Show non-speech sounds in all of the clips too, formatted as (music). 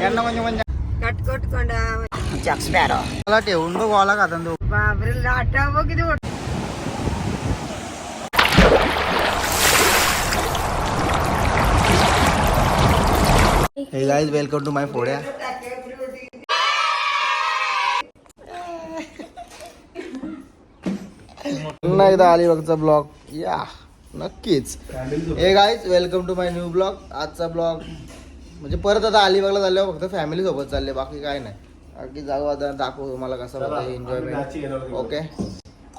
यांना म्हणजे म्हणजे कटकट कोंडा. मला ठेवून बघ वाला का तो? बापरे लाटा बघ किती मोठा. Hey guys welcome to my फोड्या पुन्हा एकदा अलिबागचा ब्लॉग. या नक्कीच. Hey guys welcome to my new blog आजचा ब्लॉग म्हणजे परत आता अलिबागला चालल्यावर फक्त फॅमिली सोबत चालले बाकी काय नाही. बाकी जाऊ आता दाखवू तुम्हाला कसं होतं एन्जॉयमेंट ओके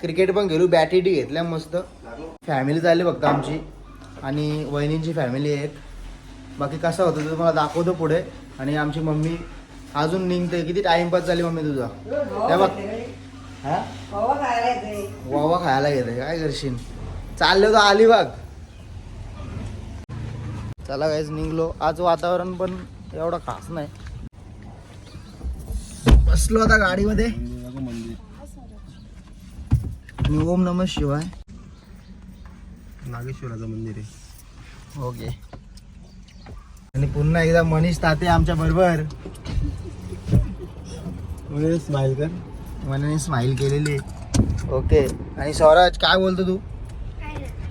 क्रिकेट पण गेलो बॅटिटी घेतल्या मस्त. फॅमिली चालली फक्त आमची. आणि वहिनींची फॅमिली आहे एक बाकी कसं होतं ते तुम्हाला दाखवतो पुढे. आणि आमची मम्मी अजून निघते. किती टाइमपास झाली मम्मी तुझा? त्या बघ. हा? हो खायला येते. वावा खायला घेते काय करशील? चालले होतो अलिबाग चला काहीच निघलो. आज वातावरण पण एवढं खास नाही. बसलो आता गाडीमध्ये. आणि ओम नम शिवाय. नागेश्वराचं मंदिर आहे. ओके. आणि पुन्हा एकदा मनीष ताते आमच्या बरोबर. स्माइल कर. मनाने स्माइल केलेली ओके. आणि स्वराज काय बोलतो तू?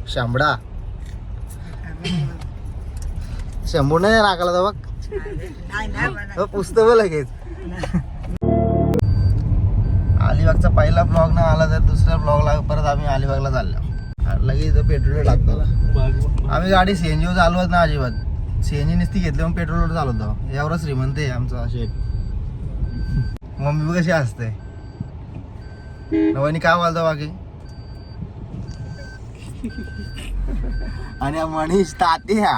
शांबडा. शंभू नाही नाकाला तर बघ हो, पुस्तक पुसतो लगेच. अलिबागचा पहिला ब्लॉग ना आला तर दुसऱ्या ब्लॉगला परत आम्ही अलिबागला चाललो. लगेच पेट्रोल टाकतो आम्ही गाडी सीएनजी चालवत ना अजिबात. सीएनजी नुसती घेतली मग पेट्रोलवर चालवतो एवढं श्रीमंत आहे आमचा शेट मम्मी कशी असते नवानी काय बोलतो बाकी? आणि मनीष तात्या.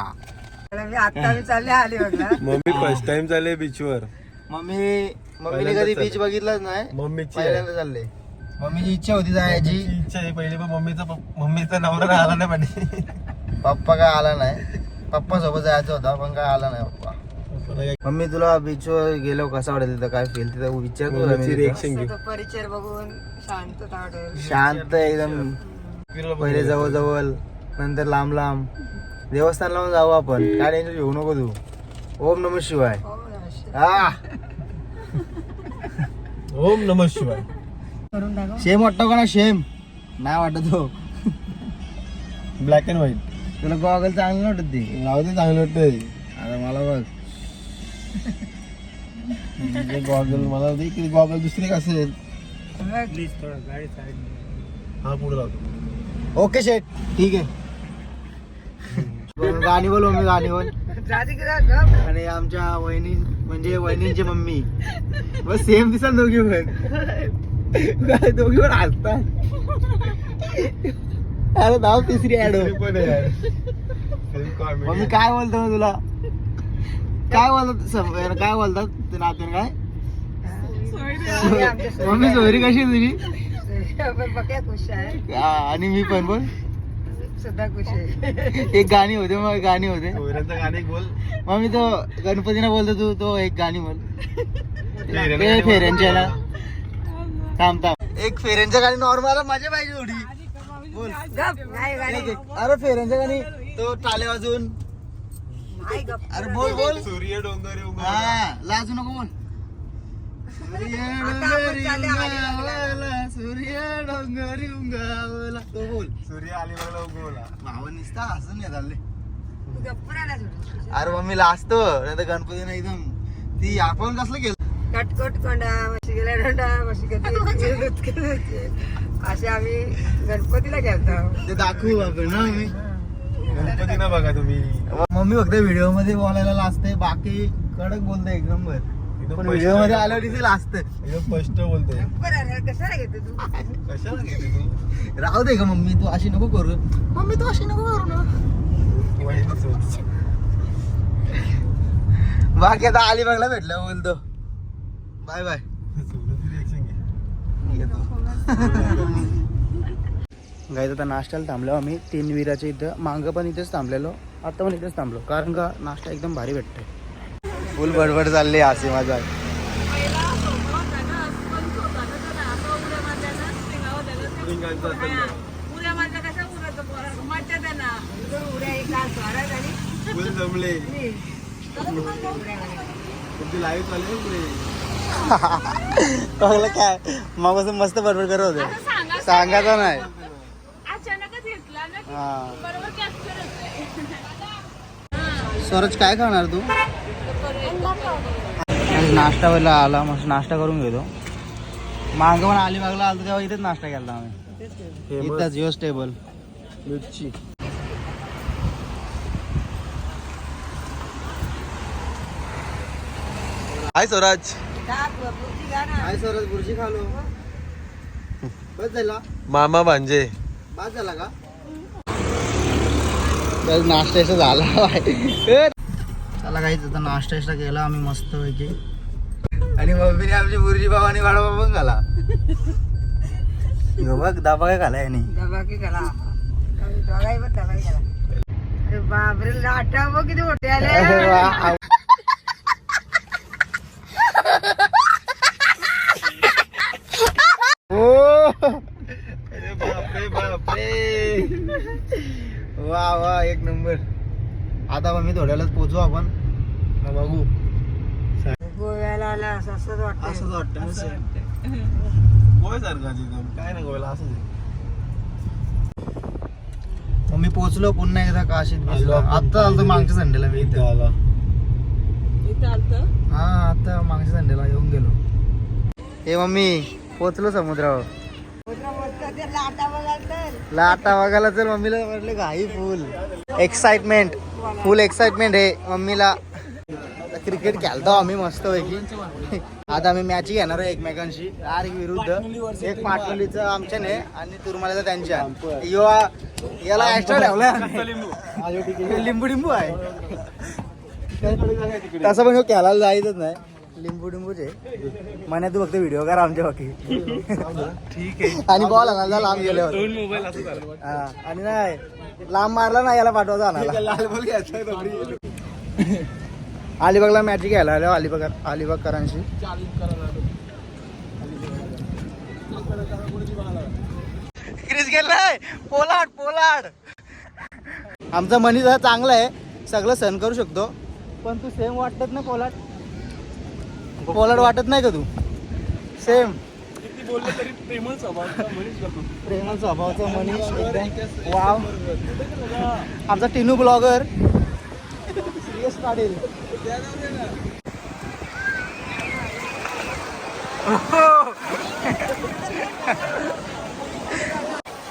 मी आता मी चालले आली बघला मम्मी फर्स्ट टाइम चालले बीचवर मम्मी मम्मीने कधी चालले. बीच बघितलंच नाही? मम्मीची. पहिल्यांदा चालले. मम्मीची इच्छा होती जायची. मम्मीची इच्छा आहे. पहिली पण मम्मीचा मम्मीचा नवरा आला नाही पाहिजे पप्पा काय आला नाही. पप्पा सोबत जायचं होता पण काय आला नाही पप्पा. मम्मी तुला बीचवर गेलो कसा वाटेल तिथं? काय फील तिथं तिथं. रिएक्शन परिचय बघून शांत शांत एकदम. पहिले जवळ जवळ नंतर लांब लांब. देवस्थानला पण जाऊ आपण. काय टेन्शन घेऊ? नको तू ओम नम शिवाय. हो ओम नम शिवाय. करून टाकू शेम वाटतो का ना शेम नाही वाटत हो. ब्लॅक अँड व्हाईट तुला गॉगल चांगली वाटत ती? नाव ते चांगलं वाटतंय. आता मला बघ. गॉगल मला दे की गॉगल दुसरी का असेल बघ. हा पुढे लावतो ओके शेट ठीक आहे. (laughs) गाणी बोल मम्मी गाणी बोल. आणि आमच्या वहिनी म्हणजे वहिनींची मम्मी. बस सेम दिसाल दोघी पण. काय दोघी पण हसतात. अरे नाव तिसरी ऍड comedy. मम्मी काय बोलतो मग तुला? काय बोलतात काय बोलतात? ते नात्याने काय? मम्मी. सोयरी कशी आहे तुझी? बघ्या खुश आहे. हा, आणि मी पण बोल. सुद्धा खुश आहे. एक गाणी होते मग गाणी होते. सोयऱ्यांचं गाणं बोल. मम्मी तो गणपतीला बोलतो तू तो एक गाणी बोल. फेऱ्यांचं ते. फेऱ्यांच्या याला. थांब थांब. एक फेऱ्यांच्या गाणी नॉर्मल मजा पाहिजे थोडी बोल. गप नाही गाडी एक- एक. अरे फेऱ्यांच्या गाणी. तो टाले वाजून नाही गप अरे बोल बोल. सूर्य डोंगर उगवला. हा लाजू नको बोल. आता आपण डोंगरी चालले उंगावला, सूर्य डोंगरी उंगावला तो बोल. सूर्य अलिबागला उगवला भावा निसता हसून येत. अरे मम्मी लाजतो नाही तर गणपती नाही एकदम. ती आपण कसलं केलं? कटकट कोंडा म्हशी गेला डोंडा म्हशी केलं. असे आम्ही गणपतीला खेळतो ते दाखवू आपण ना मम्मी. गणपती ना बघा तुम्ही. मम्मी फक्त व्हिडिओमध्ये बोलायला लाजते बाकी कडक बोलते एक नंबर एकदम पण स्पष्ट व्हिडिओमध्ये बोलते. आल्यावर स्पष्ट बोलतोय. बरं कशाला घेतो तू? कशाला घेते तू? राहू दे का मम्मी तू अशी नको करू. मम्मी तू अशी नको करू ना. बाकी आता अलिबागला भेटलं बोलतो. Bye bye. गाईत आता नाश्त्याला थांबलो आम्ही. तीन विराच्या इथं. मागं पण इथेच थांबलेलो. आता पण इथेच थांबलो. कारण का नाश्ता एकदम भारी भेटतोय. फुल बडबड चालली हसी माझा फुल जमले तुमची लाईव्ह चालू आहे. पुढे काय? मापासून मस्त बडबड करत होते. आता सांगा सांगायचं नाही. हा. स्वराज काय खाणार तू? नाश्ता वेळेला आला मस्त नाश्ता करून घेतो. मागं पण अलिबागला आलो तेव्हा इथेच नाश्ता केला आम्ही. इथंच योच टेबल मिरची. हाय स्वराज. काय स्वराज बुर्जी खालो. बस झाला? मामा भांजे. बस झाला का? नाश्ता झाला! चला काहीच आता नाश्ता याचा केला आम्ही मस्त पैकी. आणि मम्मीने आमची बुर्जी पाव आणि पण खाला. ह्यो बघ दाबा काय खाला याने? की दोघाही पण अरे बापरे लाटा बघ किती मोठे आले. वा. ओ! अरे बापरे बापरे. वा वा एक नंबर. आता मग मी थोड्यालाच पोचू आपण. मग बघू गोव्याला आला असं असंच वाटतं असंच वाटतं काय नाही मग मी पोचलो पुन्हा एकदा काशीत. आता आलतो मागच्या संडेला मी इथे. आला. हा आता मागच्या संडेला येऊन गेलो. हे मम्मी पोचलो समुद्रावर. लाटा बघाल तर. लाटा बघायला चल मम्मीला म्हटलं घाई फुल. एक्साइटमेंट फुल एक्साइटमेंट आहे मम्मीला. क्रिकेट खेळतो आम्ही मस्त पैकी आता आम्ही मॅच घेणार आहे एकमेकांशी. आर विरुद्ध. एक पाटणलीचं आमच्याने आणि तुरमाल्याचं त्यांच्या. यो याला एक्स्ट्रा ठेवला लिंबू लिंबू आहे. तसं पण खेळायला जायचंच नाही. लिंबू लिंबूचे म्हणे तू फक्त व्हिडिओ कर आमच्या बाकी. ठीक आहे. आणि बॉल आणायला लांब गेले होते हा, आणि नाही लांब मारला ना याला पाठवायचा आणायला. लाल बॉल घ्यायचा अलिबागला मॅच घ्यायला आलो हो, अलिबाग अलिबागकरांशी. क्रिस गेलाय. पोलाड पोलाड आमचा मनी जरा चांगला आहे. सगळं सहन करू शकतो. पण तू सेम वाटत ना पोलाड पोलाड वाटत नाही का तू? सेम प्रेमळ स्वभावाचा मनीष वाव आमचा टिनू ब्लॉगर. सिरियस काढेल.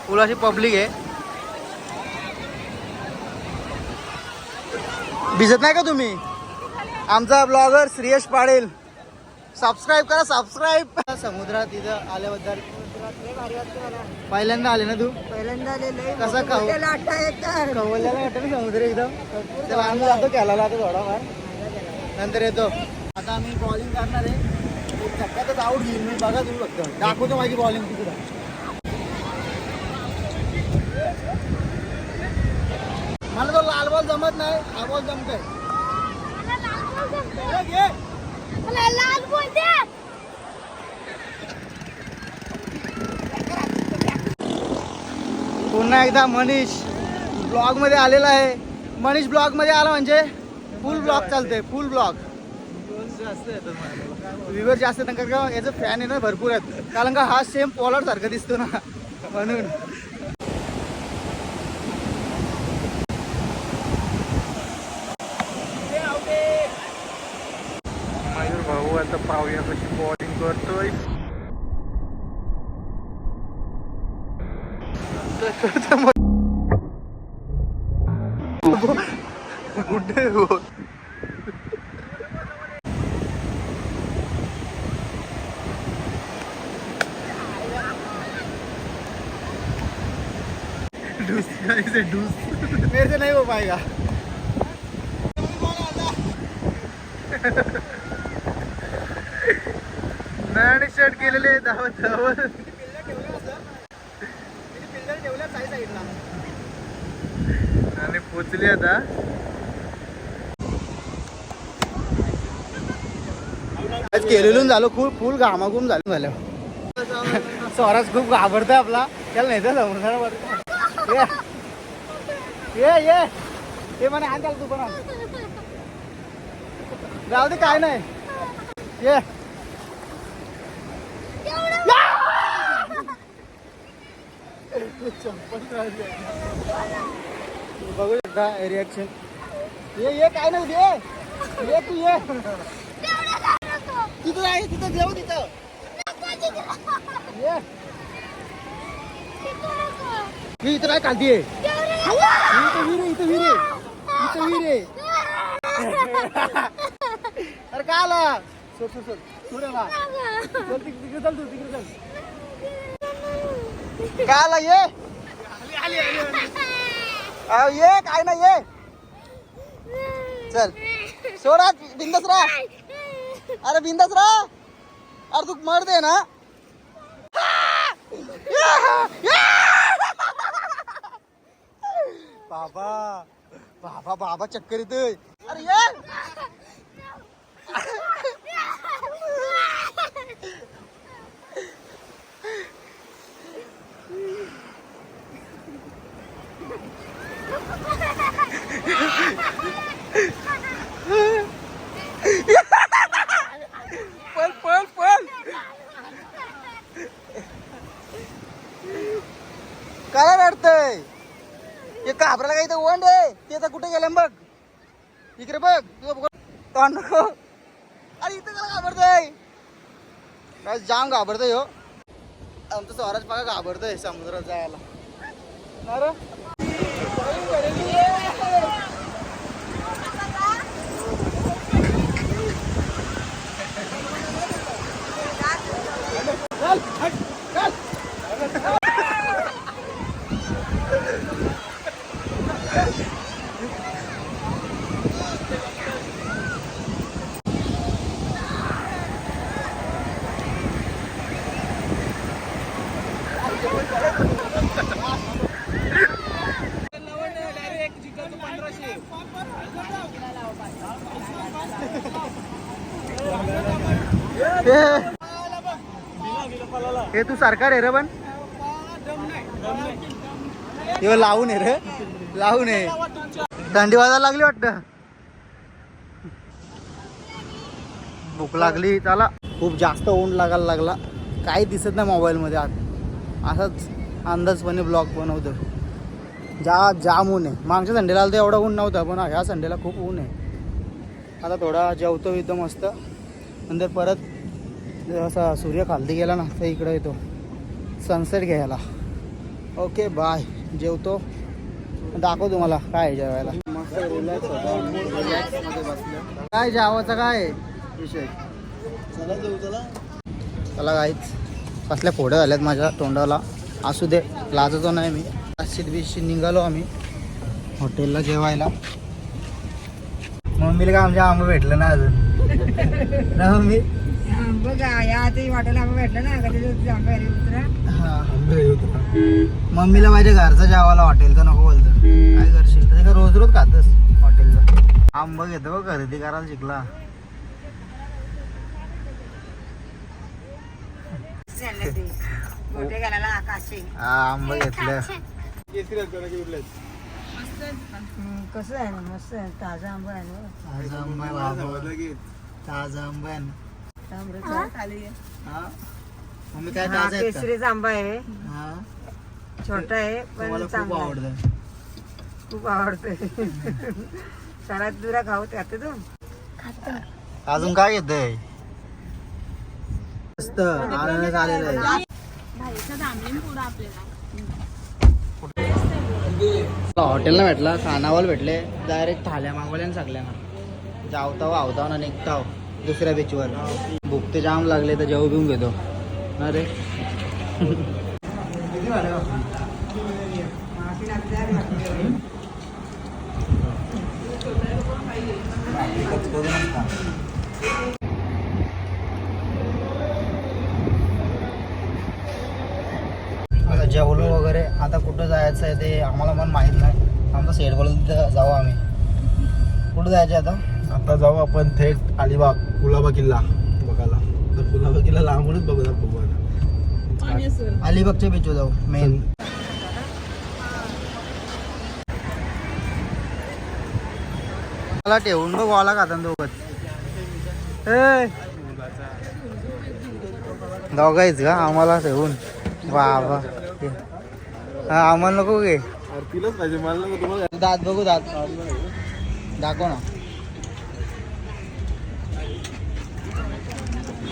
फुल अशी पब्लिक आहे. भिजत नाही का तुम्ही? आमचा ब्लॉगर श्रेयश पाडेल सबस्क्राईब करा सबस्क्राईब समुद्रात तिथं आल्याबद्दल पहिल्यांदा आले ना तू? पहिल्यांदा आलेलं कसा कवल्याला वाटतं ना समुद्र एकदम? त्याला आम्ही जातो खेळायला आता थोडाफार. नंतर येतो. आता आम्ही बॉलिंग करणार आहे. एक धक्क्यातच आऊट घेईन मी बघा तुम्ही फक्त. दाखवतो माझी बॉलिंग तिकडं. मला तो लाल बॉल जमत नाही. हा बॉल जमतोय. पुन्हा एकदा मनीष ब्लॉगमध्ये आलेला आहे. मनीष ब्लॉगमध्ये आला म्हणजे? फुल ब्लॉग चालते फुल ब्लॉग व्ह्युअर जास्त ना, कारण का याचं फॅन आहे ना भरपूर आहेत. कारण का हा सेम पॉलर सारखा दिसतो ना. म्हणून. मयूर भाऊ आता पाहूया कशी बॉलिंग करतोय. कुठे हो मेरे से नहीं हो पाएगा शर्ट केलेले धावत धावत आणि पोचली आता. आज केलेलून झालो खूप फुल घामाघूम झालं. झालं. (laughs) स्वराज खूप घाबरतोय आपला. त्याला नाही तर समुद्रावर ये. ये ये. म्हणे आण त्याला तू पण जाऊ दे काय नाही. ये. बघू शकता रिॲक्शन ये ये काय नाही ये. ये तू ये. तिथं आहे तिथं जेव तिथं. ये. मी इथं काय खालती आहे इथं विहीर आहे, इथं विहीर आहे. इथं विहीर आहे. अरे काय आला? सोड सोड सोड. सोड याला. चल तिक- तिकडे चल तू तिकडे चल. काय आला ये? अहो, ये काय नाही ये. चल. सोडा बिंदस राह. अरे बिंदस राह अरे तू मर दे ना. बाबा बाबा बाबा चक्कर येतोय. अरे ये. (laughs) पळ पळ पळ. काय रडतय? हे घाबरायला काही तर ओंड आहे. ते तर कुठे गेलं बघ. इकडे बघ. तुझं तोंड नको. अरे इथं काय घाबरतय? काय जाम घाबरतोय हो. आमचं स्वराज बघा घाबरतोय समुद्रात जायला. ना रे? चल, हट, चल. हे तू सरकार आहे रे पण? हे लावून आहे रे. लावून आहे थंडी वाजायला लागली वाटतं? भूक लागली त्याला खूप जास्त ऊन लागायला लागला. काही दिसत नाही मोबाईलमध्ये आत असाच अंदाजपणे ब्लॉग बनवतो. जा जाम ऊन आहे. मागच्या संडेला तर एवढा ऊन नव्हता पण ह्या संडेला खूप ऊन आहे. आता थोडा जेवतो एकदम मस्त. नंतर परत असा सूर्य खालती गेला ना तर इकडं येतो. सनसेट घ्यायला. ओके बाय जेवतो. दाखव तुम्हाला काय आहे जेवायला. काय जेवायचं काय? विषय. चला काहीच कसल्या फोड्या झाल्यात माझ्या तोंडाला. असू दे लाजतो नाही मी. अशीत बिशी निघालो आम्ही. हॉटेलला जेवायला. मम्मीला काय आमच्या आंबा भेटलं ना अजून. ना मम्मी? बघा या वाटायला भेटलं ना कधी आंबा उतरा हा मम्मीला माझ्या घरचं जेवायला हॉटेलचं नको बोलतं काय करशील तर रोज रोज खातस हॉटेलचं आंबा घेतो बघ खरेदी करायला शिकला मोठे घालायला आकाशी हा आंबा घेतलं हम्म, कसं आहे ना मस्त आहे ताजा आंबा आहे ना ताजा आंबा आहे बाबा. ताजा आंबा आहे ना मम्मी काय हा, ताजा आहेत का? केसरीचा आंबा आहे. हा? छोटा आहे तुम्हाला पण खूप चांगला आहे. आवडतं खूप आवडतोय. सरात दुरा खाऊ त्यात तू. अजून काय येतंय मस्त आनंद आलेला आहे. हॉटेलला भेटला खानावळ भेटले डायरेक्ट थाल्या मागवल्या सगळ्यांना. जावताव आवताव ना निघताव. दुसऱ्या बीचवर भूक ते जाम लागले तर जेव घेऊन घेतो. अरे. आता जेवलो वगैरे आता कुठं जायचं आहे ते आम्हाला पण माहीत नाही. आमचं सेट बोलून तिथं जाऊ आम्ही. कुठं जायचं आता? आता जाऊ आपण थेट अलिबाग कुलाबा किल्ला बघायला. तर कुलाबा किल्ला लांबूनच बघू बघू आता अलिबागच्या बीचवर जाऊ मेन मला ठेवून बघ खाता दोघच ए! दोघायच का आम्हाला ठेवून. वा वा हा आम्हाला नको गे. तिलाच पाहिजे मला दात बघू दात. दाखव ना.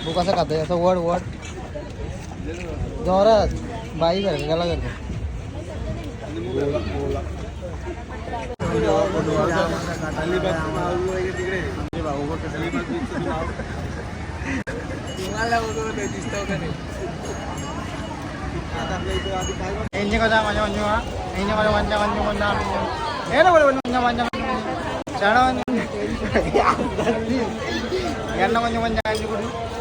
तू कसं खातोय असं वड वड जोरात बाई करतो त्याला करतो Ini kau dah macam macam ah. Ini kau dah macam macam macam. Eh, nak boleh macam macam. Cara macam. Yan na macam macam aja kudu. Ini kau dah. Ani macam macam aja. Hai. Hey guys, welcome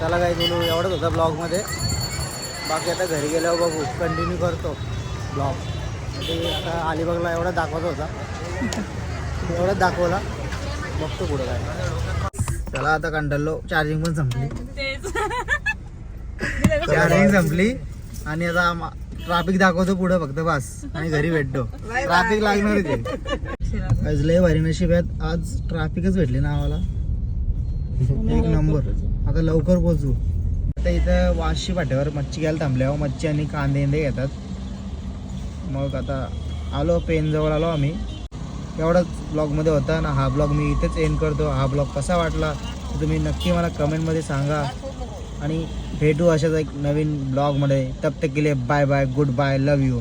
चला काय बोलू एवढंच होता ब्लॉगमध्ये बाकी आता घरी गेल्यावर बघू कंटिन्यू करतो ब्लॉग ते आता अलिबागला एवढा दाखवायचा होता. एवढाच दाखवला. बघतो पुढं काय. चला आता कंटाळलो. चार्जिंग पण संपली. चार्जिंग संपली. आणि आता ट्राफिक दाखवतो पुढं फक्त बस. आणि घरी भेटतो. ट्राफिक लागणारच आहे आज लय भारी नशीब आहेत आज ट्राफिकच भेटले ना आम्हाला. एक नंबर आता लवकर पोचू. आता इथं वाशी पाट्यावर मच्छी घ्यायला थांबल्यावर मच्छी आणि कांदे इंदे घेतात. मग आता आलो पेनजवळ आलो आम्ही. एवढाच ब्लॉगमध्ये होता ना हा ब्लॉग मी इथेच एंड करतो. हा ब्लॉग कसा वाटला तुम्ही नक्की मला कमेंटमध्ये सांगा. आणि भेटू अशाच एक नवीन ब्लॉगमध्ये तब तक केले bye bye goodbye love you